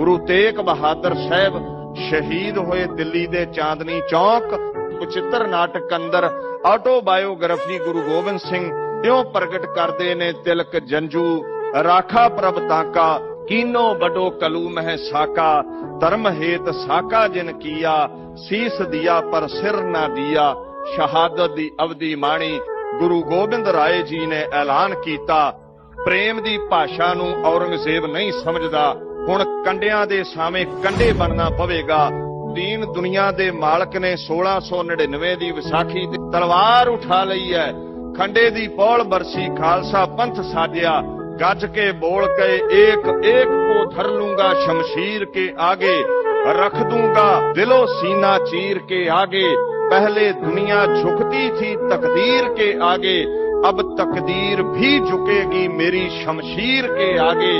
ਗੁਰੂ ਤੇਗ ਬਹਾਦਰ ਸਾਹਿਬ ਸ਼ਹੀਦ ਹੋਏ ਦਿੱਲੀ ਦੇ ਚਾਂਦਨੀ ਚੌਕ, ਉਚਿੱਤਰ ਨਾਟਕ ਅੰਦਰ ਆਟੋਬਾਇਓਗ੍ਰਾਫੀ ਗੁਰੂ ਗੋਬਿੰਦ ਸਿੰਘ ਇਉਂ ਪ੍ਰਗਟ ਕਰਦੇ ਨੇ ਤਿਲਕ ਜੰਜੂ, ਰਾਖਾ ਪ੍ਰਭ ਤਾਕਾ, ਕੀਨੋ ਬਡੋ ਕਲੂ ਮਹਿ ਸਾਕਾ, ਧਰਮ ਹੇਤ ਸਾਕਾ ਜਿਨ ਕੀਆ, ਸੀਸ ਦਿਆ ਪਰ ਸਿਰ ਨਾ ਦਿਆ, ਸ਼ਹਾਦਤ ਦੀ ਅਵਧੀ ਮਾਣੀ, ਗੁਰੂ ਗੋਬਿੰਦ ਰਾਏ ਜੀ ਨੇ ਐਲਾਨ ਕੀਤਾ। ਪ੍ਰੇਮ ਦੀ ਭਾਸ਼ਾ ਨੂੰ ਔਰੰਗਜ਼ੇਬ ਨਹੀਂ ਸਮਝਦਾ। ਹੁਣ ਕੰਡਿਆਂ ਦੇ ਸਾਵੇਂ ਕੰਡੇ ਬਣਨਾ ਪਵੇਗਾ ਦੀਨ ਦੁਨੀਆ ਦੇ ਮਾਲਕ ਨੇ 1699 ਦੀ ਵਿਸਾਖੀ ਤੇ ਤਲਵਾਰ ਉਠਾ ਲਈ ਹੈ ਖੰਡੇ ਦੀ ਪੌਲ ਬਰਸੀ ਖਾਲਸਾ ਪੰਥ ਸਾਜਿਆ ਗੱਜ ਕੇ ਬੋਲ ਕੇ ਏਕ ਏਕ ਕੋ ਧਰ ਲੂੰਗਾ ਸ਼ਮਸ਼ੀਰ ਕੇ ਆਗੇ रख दूंगा दिलो सीना चीर के आगे पहले दुनिया झुकती थी तकदीर के आगे अब तकदीर भी झुकेगी मेरी शमशीर के आगे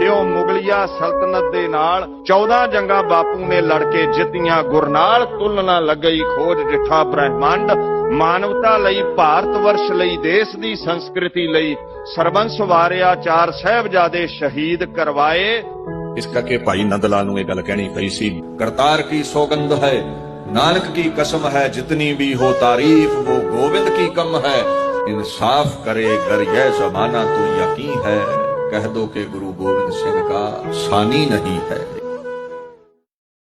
ਇਉਂ ਮੁਗਲਿਆ ਸਲਤਨਤ ਦੇ ਨਾਲ 14 ਜੰਗਾਂ ਬਾਪੂ ਨੇ ਲੜ ਕੇ ਜਿੱਤੀਆਂ ਗੁਰਨਾਲ ਤੁਲਨਾ ਲੱਗਈ ਖੋਜ ਡਿਠਾ ਬ੍ਰਹਿਮੰਡ ਮਾਨਵਤਾ ਲਈ ਭਾਰਤ ਵਰਸ਼ ਲਈ ਦੇਸ਼ ਦੀ ਸੰਸਕ੍ਰਿਤੀ ਲਈ ਸਰਬੰਸ ਵਾਰਿਆ ਚਾਰ ਸਹਿਬਜ਼ਾਦੇ ਸ਼ਹੀਦ ਕਰਵਾਏ ਇਸ ਕਰਕੇ ਭਾਈ ਨੰਦ ਲਾਲ ਨੂੰ ਇਹ ਗੱਲ ਕਹਿਣੀ ਪਈ ਸੀ ਕਰਤਾਰ ਕੀ ਸੌਗੰਧ ਹੈ ਨਾਨਕ ਕੀ ਕਸਮ ਹੈ ਜਿਤਨੀ ਵੀ ਹੋ ਤਾਰੀਫ ਉਹ ਗੋਬਿੰਦ ਕੀ ਕਮ ਹੈ इंसाफ करे गर यह जमाना तो यकीन है कह दो कि गुरु गोविंद सिंह का सानी नहीं है